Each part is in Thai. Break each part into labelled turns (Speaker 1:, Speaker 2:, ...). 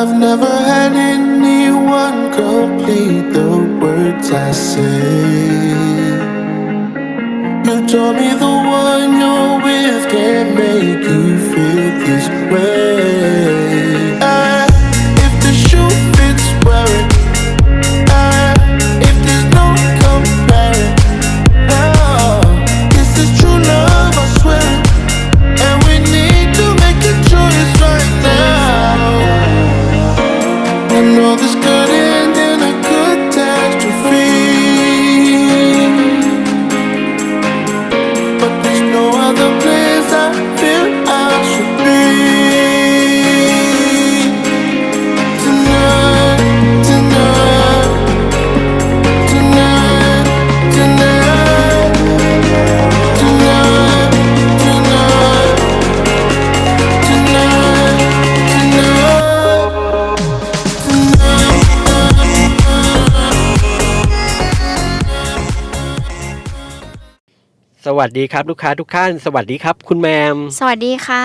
Speaker 1: I've never had anyone complete the words I say. You told me the one you're with can't make you feel this way.
Speaker 2: วัสดีครับลูกค้าทุกท่าน สวัสดีครับ คุณแมม
Speaker 3: สวัสดีค่ะ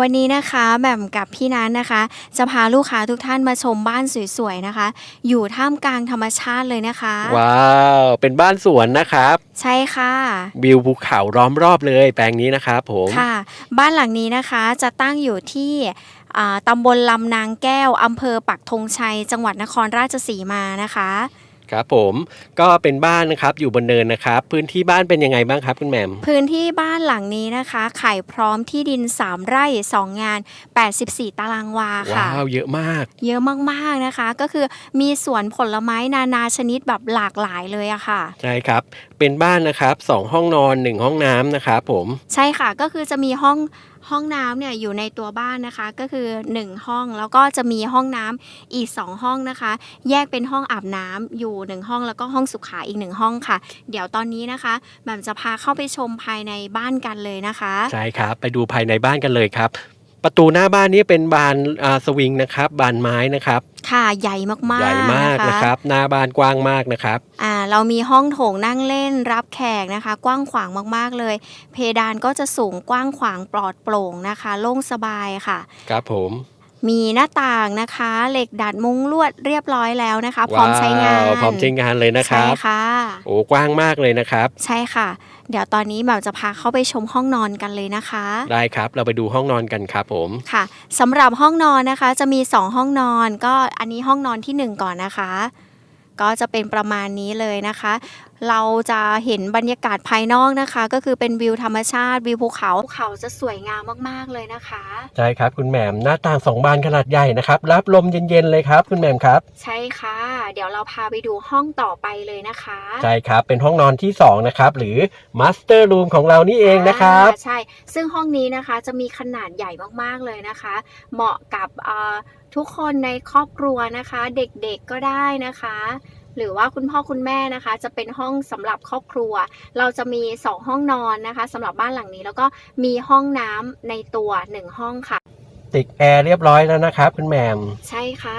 Speaker 3: วันนี้นะคะแหม่มกับพี่นันนะคะ จะพาลูกค้าทุกท่านมาชมบ้านสวยๆนะคะ อยู่ท่ามกลางธรรมชาติเลยนะคะ
Speaker 2: ว้าว เป็นบ้านสวนนะครับ
Speaker 3: ใช่ค่ะ
Speaker 2: วิวภูเขาล้อมรอบเลยแปลงนี้นะครับผม
Speaker 3: ค่ะ บ้านหลังนี้นะคะจะตั้งอยู่ที่อ่าตำบลลำนางแก้วอำเภอปักธงชัย จังหวัดนครราชสีมานะคะ
Speaker 2: ครับผมก็เป็นบ้านนะครับอยู่บนเนินนะครับ พื้นที่บ้านเป็นยังไงบ้างครับคุณแมม
Speaker 3: พื้นที่บ้านหลังนี้นะคะไข่พร้อมที่ดิน 3 ไร่ 2 งาน 84 ตารางวาค่ะ
Speaker 2: ว้าวเยอะมาก
Speaker 3: เยอะมากๆนะคะ ก็คือมีสวนผลไม้นานาชนิดแบบหลากหลายเลยอะค่ะ
Speaker 2: ใช่ครับ เป็นบ้านนะครับสองห้องนอนหนึ่งห้องน้ำนะครับผม
Speaker 3: ใช่ค่ะก็คือจะมีห้อง ห้องน้ำเนี่ยอยู่ในตัวบ้านนะคะก็คือ 1 ห้องแล้วก็จะมีห้องน้ำอีก 2 ห้องนะคะ แยกเป็นห้องอาบน้ำอยู่ 1 ห้องแล้วก็ห้องสุขาอีก 1 ห้องค่ะ เดี๋ยวตอนนี้นะคะแหม่มจะพาเข้าไปชมภายในบ้านกันเลยนะคะ
Speaker 2: ใช่ครับ ไปดูภายในบ้านกันเลยครับ ประตูหน้าบ้านนี้เป็นบานอ่าสวิงนะครับ บานไม้นะครับ
Speaker 3: ค่ะใหญ่มากๆ
Speaker 2: ใหญ่มาก
Speaker 3: นะ
Speaker 2: นะครับ หน้าบ้านกว้างมากนะครับ
Speaker 3: อ่าเรามีห้องโถงนั่งเล่นรับแขกนะคะ กว้างขวางมากๆเลย เพดานก็จะสูงกว้างขวางปลอดโปร่งนะคะ โล่งสบายค่ะ
Speaker 2: ครับผม
Speaker 3: มีหน้าต่างนะคะ เหล็กดัดมุ้งลวดเรียบร้อยแล้วนะคะ พร้อมใช้งาน
Speaker 2: ว้วพร้อมใช้งานเลยนะค
Speaker 3: ใช่
Speaker 2: รับ
Speaker 3: ค่ะ
Speaker 2: โอ้กว้างมากเลยนะครับ
Speaker 3: ใช่ค่ะ เดี๋ยวตอนนี้แบบจะพาเข้าไปชมห้องนอนกันเลยนะคะ
Speaker 2: ได้ครับเราไปดูห้องนอนกันครับผม
Speaker 3: ค่ะสำหรับห้องนอนนะคะจะมี 2 ห้องนอน ก็อันนี้ห้องนอนทีหนึ่1 ก่อนนะคะ ก็จะเป็นประมาณนี้เลยนะคะ เราจะเห็นบรรยากาศภายนอกนะคะ ก็คือเป็นวิวธรรมชาติวิวภูเขาภูเขาจะสวยงามมากๆเลยนะคะ
Speaker 2: ใช่ครับคุณแหม่มหน้าต่างสองบานขนาดใหญ่นะครับ รับลมเย็นๆเลยครับ คุณแหม่มครับ
Speaker 3: ใช่ค่ะ เดี๋ยวเราพาไปดูห้องต่อไปเลยนะคะ
Speaker 2: ใช่ครับเป็นห้องนอนที่2นะครับหรือมาสเตอร์รูมของเรานี่เองนะครับ
Speaker 3: อ่าใช่ ซึ่งห้องนี้นะคะจะมีขนาดใหญ่มากๆเลยนะคะ เหมาะกับเอ่อทุกคนในครอบครัวนะคะ เด็กๆก็ได้นะคะ หรือว่าคุณพ่อคุณแม่นะคะ จะเป็นห้องสำหรับครอบครัว เราจะมี 2 ห้องนอนนะคะสำหรับบ้านหลังนี้แล้วก็มีห้องน้ำในตัว 1 ห้องค่ะ
Speaker 2: ติดแอร์เรียบร้อยแล้วนะครับคุณแหม่ม
Speaker 3: ใช่ค่ะ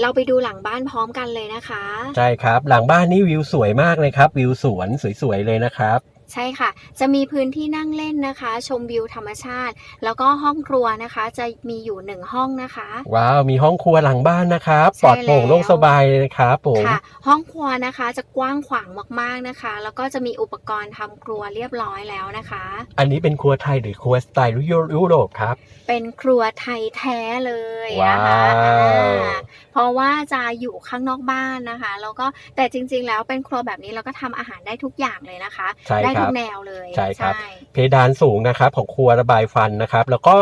Speaker 3: เราไปดูหลังบ้านพร้อมกันเลยนะคะ
Speaker 2: ใช่ครับ หลังบ้านนี่วิวสวยมากเลยครับ วิวสวนสวยๆเลยนะครับ
Speaker 3: ใช่ค่ะ จะมีพื้นที่นั่งเล่นนะคะ ชมวิวธรรมชาติ แล้วก็ห้องครัวนะคะ จะมีอยู่หนึ่งห้องนะคะ
Speaker 2: ว้าว มีห้องครัวหลังบ้านนะครับ
Speaker 3: ใช่
Speaker 2: ปลอดโปร่ง
Speaker 3: แล้ว
Speaker 2: โล่งสบายเลยนะครับผม
Speaker 3: ค่ะ ห้องครัวนะคะจะกว้างขวางมากๆนะคะ แล้วก็จะมีอุปกรณ์ทำครัวเรียบร้อยแล้วนะคะ
Speaker 2: อันนี้เป็นครัวไทยหรือครัวสไตล์ยุโรปครับ
Speaker 3: เป็นครัวไทยแท้เลยนะคะ
Speaker 2: ว้าว
Speaker 3: อ่าเพราะว่าจะอยู่ข้างนอกบ้านนะคะ แล้วก็แต่จริง ๆ แล้วเป็นครัวแบบนี้เราก็ทำอาหารได้ทุกอย่างเลยนะคะ
Speaker 2: ใช่
Speaker 3: ได้
Speaker 2: ค
Speaker 3: ทุ
Speaker 2: รับ
Speaker 3: กแนวเลย
Speaker 2: ใช่ครับ เพดานสูงนะครับของครัวระบายฟันนะครับ แล้วก็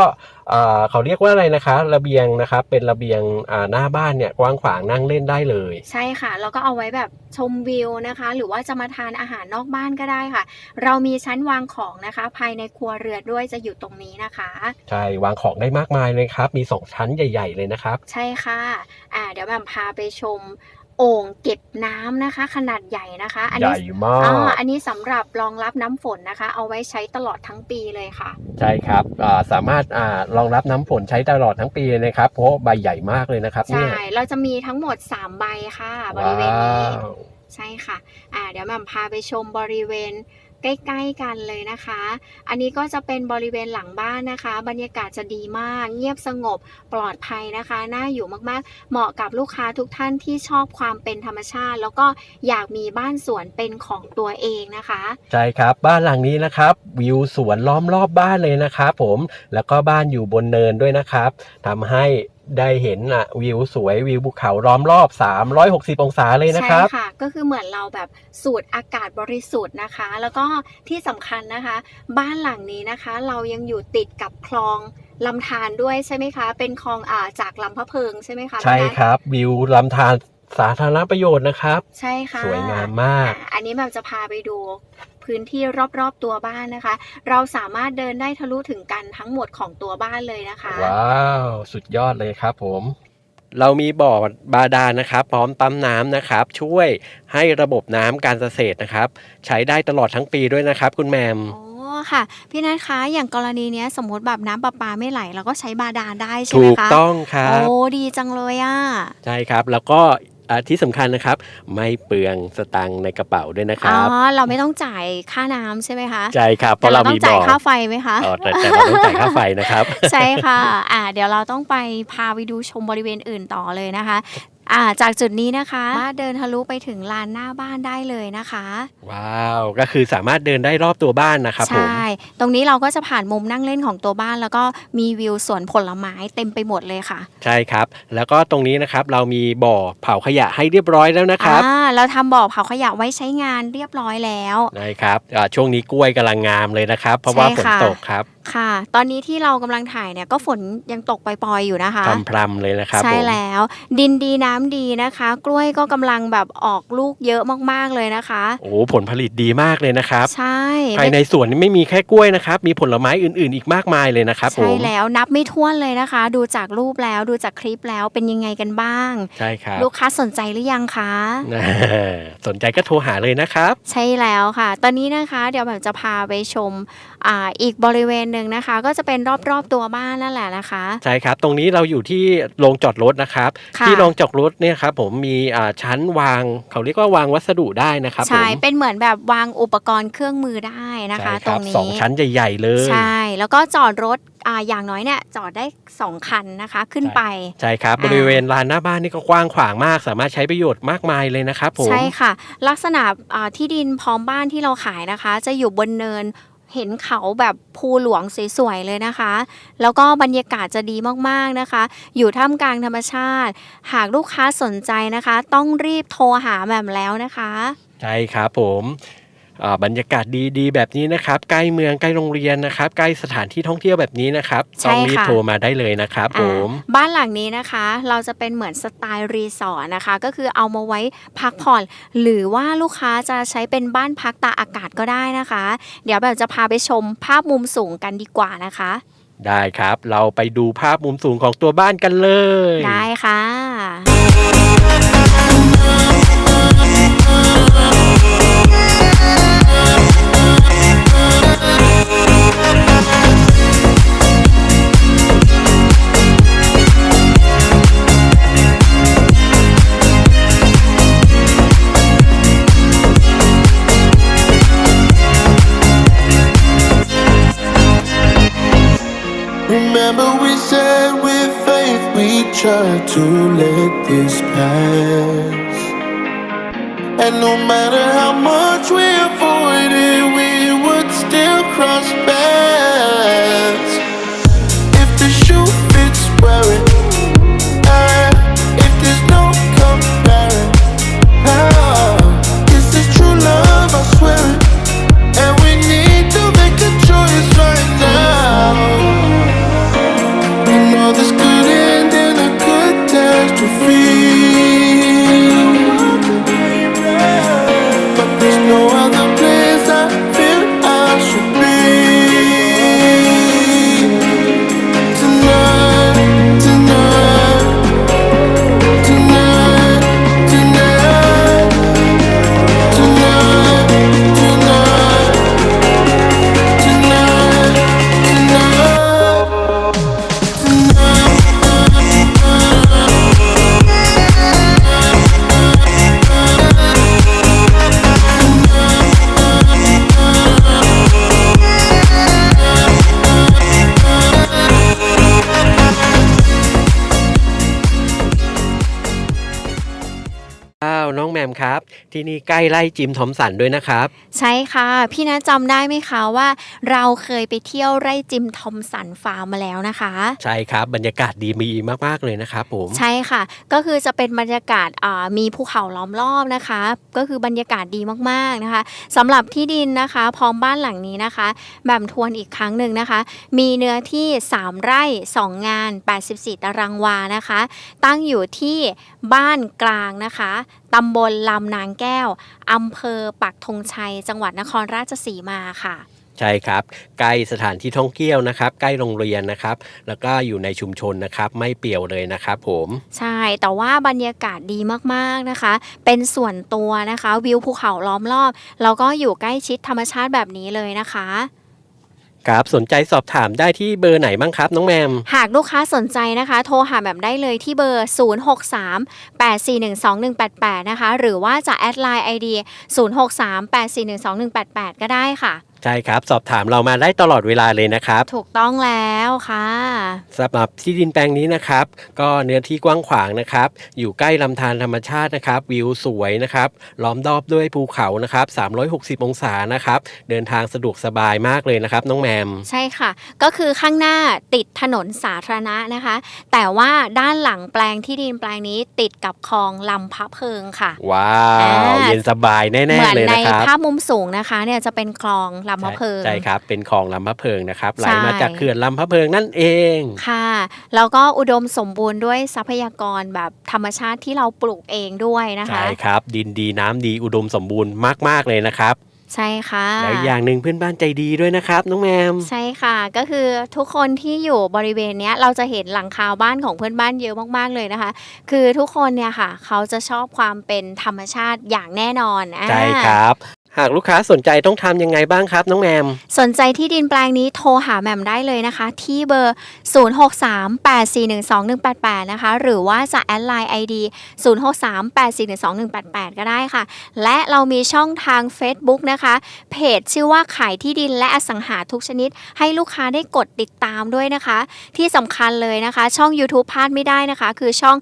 Speaker 2: เอ่อเขาเรียกว่าอะไรนะคะ ระเบียงนะครับ เป็นระเบียงอ่าหน้าบ้านเนี่ยกว้างขวางนั่งเล่นได้เลย
Speaker 3: ใช่ค่ะ แล้วก็เอาไว้แบบชมวิวนะคะ หรือว่าจะมาทานอาหารนอกบ้านก็ได้ค่ะ เรามีชั้นวางของนะคะ ภายในครัวเรือนด้วยจะอยู่ตรงนี้นะคะ
Speaker 2: ใช่ วางของได้มากมายเลยครับ มีสองชั้นใหญ่ ๆ เลยนะครับ
Speaker 3: ใช่ค่ะอ่าเดี๋ยวแหม่มพาไปชม โอ่งเก็บน้ำนะคะ ขนาดใหญ่นะคะ อัน
Speaker 2: ให
Speaker 3: นี้
Speaker 2: ญ่มา
Speaker 3: อ่ากอันนี้สำหรับรองรับน้ำฝนนะคะ เอาไว้ใช้ตลอดทั้งปีเลยค่ะ
Speaker 2: ใช่ครับอ่าสามารถอ่ารองรับน้ำฝนใช้ตลอดทั้งปีเลยนะครับ เพราะใบใหญ่มากเลยนะครับ
Speaker 3: ใช่
Speaker 2: เนี่ย
Speaker 3: เราจะมีทั้งหมด 3 ใบค่ะ บริเวณนี้
Speaker 2: ว้าว
Speaker 3: ใช่ค่ะอ่าเดี๋ยวแหม่มพาไปชมบริเวณ ใกล้ๆกันเลยนะคะ อันนี้ก็จะเป็นบริเวณหลังบ้านนะคะ บรรยากาศจะดีมาก เงียบสงบปลอดภัยนะคะ น่าอยู่มากๆ เหมาะกับลูกค้าทุกท่านที่ชอบความเป็นธรรมชาติ แล้วก็อยากมีบ้านสวนเป็นของตัวเองนะคะ
Speaker 2: ใช่ครับ บ้านหลังนี้นะครับ วิวสวนล้อมรอบบ้านเลยนะครับผม แล้วก็บ้านอยู่บนเนินด้วยนะครับทำให้ ได้เห็นอะวิวสวยวิวภูเขาล้อมรอบ 360 องศาเลยนะครับ
Speaker 3: ใช่ค่ะ ก็คือเหมือนเราแบบสูดอากาศบริสุทธิ์นะคะ แล้วก็ที่สำคัญนะคะ บ้านหลังนี้นะคะ เรายังอยู่ติดกับคลองลำธารด้วยใช่ไหมคะ เป็นคลองอ่าจากลำพะเพิงใช่ไหมคะ
Speaker 2: ใช่
Speaker 3: พี่นัท
Speaker 2: ครับ วิวลำธารสาธารณประโยชน์นะครับ
Speaker 3: ใช่ค่ะ
Speaker 2: สวยงามมาก
Speaker 3: อะอันนี้แบบจะพาไปดู พื้นที่รอบๆตัวบ้านนะคะ เราสามารถเดินได้ทะลุถึงกันทั้งหมดของตัวบ้านเลยนะคะ
Speaker 2: ว้าว สุดยอดเลยครับผม เรามีบ่อบาดาลนะครับ พร้อมปั๊มน้ำนะครับ ช่วยให้ระบบน้ำการเกษตรนะครับ ใช้ได้ตลอดทั้งปีด้วยนะครับ คุณแมม
Speaker 3: อ๋อค่ะ พี่นัทคะอย่างกรณีเนี้ยสมมติแบบน้ำประปาไม่ไหลเราก็ใช้บาดาลได้ใช่ไห
Speaker 2: ถู
Speaker 3: ม
Speaker 2: ก
Speaker 3: คะ
Speaker 2: ต้องครับ
Speaker 3: โอ้ดีจังเลยอะ
Speaker 2: ใช่ครับ แล้วก็อ่า ที่สำคัญนะครับ ไม่เปลืองสตังค์ในกระเป๋าด้วยนะค
Speaker 3: อ๋อ
Speaker 2: รับ
Speaker 3: เราไม่ต้องจ่ายค่าน้ำใช่ไหมคะ
Speaker 2: ใช่ครับเพ
Speaker 3: แต่
Speaker 2: ราะ
Speaker 3: เรา
Speaker 2: เรา
Speaker 3: ต้อ
Speaker 2: มี
Speaker 3: งจ่า
Speaker 2: บ่
Speaker 3: ย
Speaker 2: อ
Speaker 3: ค่าไฟไหมคะ
Speaker 2: อ๋อแต่แต่เราต้องจ่ายค่าไฟนะครับ
Speaker 3: ใช่ค่ะอ่าเดี๋ยวเราต้องไปพาไปดูชมบริเวณอื่นต่อเลยนะคะ อ่าจากจุดนี้นะคะสามารถเดินทะลุไปถึงลานหน้าบ้านได้เลยนะคะ
Speaker 2: ว้าว ก็คือสามารถเดินได้รอบตัวบ้านนะครับผม
Speaker 3: ใช่ ตรงนี้เราก็จะผ่านมุมนั่งเล่นของตัวบ้าน แล้วก็มีวิวสวนผลไม้เต็มไปหมดเลยค่ะ
Speaker 2: ใช่ครับ แล้วก็ตรงนี้นะครับเรามีบ่อเผาขยะให้เรียบร้อยแล้วนะครับ
Speaker 3: อ่าเราทำบ่อเผาขยะไว้ใช้งานเรียบร้อยแล้ว
Speaker 2: นะครับอ่าช่วงนี้กล้วยกำลังงามเลยนะครับ เพราะว่า
Speaker 3: ใช่
Speaker 2: ฝน
Speaker 3: ค่ะ
Speaker 2: ตกครับ
Speaker 3: ค่ะ ตอนนี้ที่เรากำลังถ่ายเนี่ยก็ฝนยังตกปล่อยๆอยู่นะคะ
Speaker 2: พรำพรำๆเลยนะครับ
Speaker 3: ใช่
Speaker 2: ผม
Speaker 3: แล้ว ดินดีน้ำดีนะคะ กล้วยก็กำลังแบบออกลูกเยอะมากๆเลยนะคะ
Speaker 2: โอ้โหผลผลิตดีมากเลยนะครับ
Speaker 3: ใช่
Speaker 2: ภายในสวนนี่ไม่มีแค่กล้วยนะครับ มีผลไม้อื่นๆ อีกมากมายเลยนะครับผ
Speaker 3: ใช่
Speaker 2: ม
Speaker 3: แล้วนับไม่ถ้วนเลยนะคะ ดูจากรูปแล้วดูจากคลิปแล้วเป็นยังไงกันบ้าง
Speaker 2: ใช่ครับ
Speaker 3: ลูกค้าสนใจหรือยังคะ
Speaker 2: สนใจก็โทรหาเลยนะครับ
Speaker 3: ใช่แล้วค่ะ ตอนนี้นะคะ เดี๋ยวแบบจะพาไปชม อ่าอีกบริเวณหนึ่งนะคะ ก็จะเป็นรอบๆตัวบ้านนั่นแหละนะคะ
Speaker 2: ใช่ครับ ตรงนี้เราอยู่ที่โรงจอดรถนะครับ
Speaker 3: ค่ะ
Speaker 2: ที่โรงจอดรถเนี่ยครับผมมีอ่าชั้นวางเขาเรียกว่าวางวัสดุได้นะครับผ
Speaker 3: ใช่
Speaker 2: ม
Speaker 3: เป็นเหมือนแบบวางอุปกรณ์เครื่องมือได้นะคะ
Speaker 2: ใช่
Speaker 3: ต
Speaker 2: ค
Speaker 3: ร
Speaker 2: รับ
Speaker 3: งนี้
Speaker 2: สองชั้นใหญ่ ๆ เลย
Speaker 3: ใช่แล้วก็จอดรถอ่าอย่างน้อยเนี่ยจอดได้สองคันนะคะขึ้นไป
Speaker 2: ใช่ครับ
Speaker 3: อ่า
Speaker 2: บริเวณลานหน้าบ้านนี่ก็กว้างขวางมาก สามารถใช้ประโยชน์มากมายเลยนะครับผม
Speaker 3: ใช่ค่ะ ลักษณะอ่าที่ดินพร้อมบ้านที่เราขายนะคะ จะอยู่บนเนิน เห็นเขาแบบภูหลวงสวยๆเลยนะคะ แล้วก็บรรยากาศจะดีมากๆนะคะ อยู่ท่ามกลางธรรมชาติ หากลูกค้าสนใจนะคะ ต้องรีบโทรหาแหม่มแล้วนะคะ
Speaker 2: ใช่ครับผม บรรยากาศดีๆ แบบนี้นะครับ ใกล้เมืองใกล้โรงเรียนนะครับ ใกล้สถานที่ท่องเที่ยวแบบนี้นะครับ
Speaker 3: ใช่
Speaker 2: ต้องรีบ
Speaker 3: ค่ะ
Speaker 2: โทรมาได้เลยนะครับผม
Speaker 3: อ่าบ้านหลังนี้นะคะ เราจะเป็นเหมือนสไตล์รีสอร์ทนะคะ ก็คือเอามาไว้พักผ่อน หรือว่าลูกค้าจะใช้เป็นบ้านพักตากอากาศก็ได้นะคะ เดี๋ยวแบบจะพาไปชมภาพมุมสูงกันดีกว่านะคะ
Speaker 2: ได้ครับ เราไปดูภาพมุมสูงของตัวบ้านกันเลย
Speaker 3: ได้ค่ะ
Speaker 1: to
Speaker 2: มมครับ ที่นี่ใกล้ไล่จิมทอมสันด้วยนะครับ
Speaker 3: ใช่ค่ะ พี่นะจำได้ไหมคะว่า เราเคยไปเที่ยวไร่จิมทอมสันฟาร์มมาแล้วนะคะ
Speaker 2: ใช่ครับบรรยากาศดีมีมากๆเลยนะครับผม
Speaker 3: ใช่ค่ะ ก็คือจะเป็นบรรยากาศอ่ามีภูเขาล้อมรอบนะคะ ก็คือบรรยากาศดีมากๆนะคะสำหรับที่ดินนะคะ พร้อมบ้านหลังนี้นะคะแบ่มทวนอีกครั้งหนึ่งนะคะ มีเนื้อที่ 3 ไร่ 2 งาน 84 ตารางวานะคะ ตั้งอยู่ที่บ้านกลางนะคะตำบลลำนางแก้วอำเภอปักธงชัย จังหวัดนครราชสีมาค่ะ
Speaker 2: ใช่ครับใกล้สถานที่ท่องเที่ยวนะครับ ใกล้โรงเรียนนะครับ แล้วก็อยู่ในชุมชนนะครับ ไม่เปี่ยวเลยนะครับผม
Speaker 3: ใช่แต่ว่าบรรยากาศดีมากๆนะคะ เป็นส่วนตัวนะคะ วิวภูเขาล้อมรอบ แล้วก็อยู่ใกล้ชิดธรรมชาติแบบนี้เลยนะคะ
Speaker 2: ครับสนใจสอบถามได้ที่เบอร์ไหนบ้างครับ น้องแมม
Speaker 3: หากลูกค้าสนใจนะคะ โทรหาแบบได้เลยที่เบอร์ 0638412188 นะคะ หรือว่าจะแอดไลน์ ID 0638412188 ก็ได้ค่ะ
Speaker 2: ใช่ครับ สอบถามเรามาได้ตลอดเวลาเลยนะครับ
Speaker 3: ถูกต้องแล้วค่ะ
Speaker 2: สำหรับที่ดินแปลงนี้นะครับ ก็เนื้อที่กว้างขวางนะครับ อยู่ใกล้ลำธารธรรมชาตินะครับ วิวสวยนะครับ ล้อมรอบด้วยภูเขานะครับ 360 องศานะครับ เดินทางสะดวกสบายมากเลยนะครับ น้องแมม
Speaker 3: ใช่ค่ะ ก็คือข้างหน้าติดถนนสาธารณะนะคะ แต่ว่าด้านหลังแปลงที่ดินแปลงนี้ติดกับคลองลำพะเพิงค่ะ
Speaker 2: ว้าว
Speaker 3: อ่า
Speaker 2: เย็นสบายแน่
Speaker 3: เหมือน
Speaker 2: ๆเลย
Speaker 3: ใน
Speaker 2: นะครับ
Speaker 3: ภาพมุมสูงนะคะเนี่ยจะเป็นคลองลำพะเพิง
Speaker 2: ใช่ครับ เป็นคลองลำพะเพิงนะครับไหล
Speaker 3: ใช่
Speaker 2: มาจากเขื่อนลำพะเพิงนั่นเอง
Speaker 3: ค่ะ แล้วก็อุดมสมบูรณ์ด้วยทรัพยากรแบบธรรมชาติที่เราปลูกเองด้วยนะคะ
Speaker 2: ใช่ครับ ดินดีน้ำดีอุดมสมบูรณ์มาก ๆ เลยนะครับ
Speaker 3: ใช่ค่ะ
Speaker 2: แล้วอย่างหนึ่งเพื่อนบ้านใจดีด้วยนะครับ น้องแมม
Speaker 3: ใช่ค่ะก็คือทุกคนที่อยู่บริเวณเนี้ยเราจะเห็นหลังคาบ้านของเพื่อนบ้านเยอะมากๆเลยนะคะ คือทุกคนเนี่ยค่ะ เขาจะชอบความเป็นธรรมชาติอย่างแน่นอนอ่า
Speaker 2: ใช่ครับ หากลูกค้าสนใจต้องทำยังไงบ้างครับน้องแมม
Speaker 3: สนใจที่ดินแปลงนี้โทรหาแหม่มได้เลยนะคะ ที่เบอร์ 0638412188 นะคะ หรือว่าจะแอดไลน์ ID 0638412188 ก็ได้ค่ะ และเรามีช่องทาง Facebook นะคะ เพจชื่อว่าขายที่ดินและอสังหาทุกชนิด ให้ลูกค้าได้กดติดตามด้วยนะคะ ที่สำคัญเลยนะคะ ช่อง YouTube พลาดไม่ได้นะคะ คือช่อง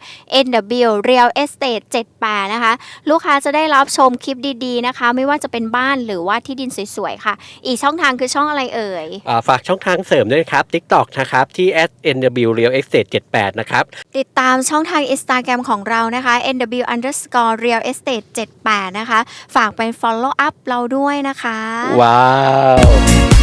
Speaker 3: NW Real Estate 78 นะคะ ลูกค้าจะได้รับชมคลิปดีๆนะคะ ไม่ว่าจะเป็นบ้านหรือว่าที่ดินสวยๆค่ะ อีกช่องทางคือช่องอะไรเอ่ย
Speaker 2: อ่าฝากช่องทางเสริมด้วยครับ TikTok นะครับ ที่ @nw real estate 78นะครับ
Speaker 3: ติดตามช่องทาง Instagram ของเรานะคะ nw underscore real estate 78 นะคะ ฝากไป follow up เราด้วยนะคะ
Speaker 2: ว้าว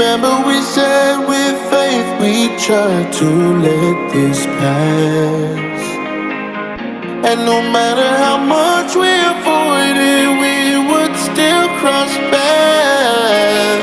Speaker 1: Remember we said with faith we tried to let this pass. And no matter how much we avoided, we would still cross paths.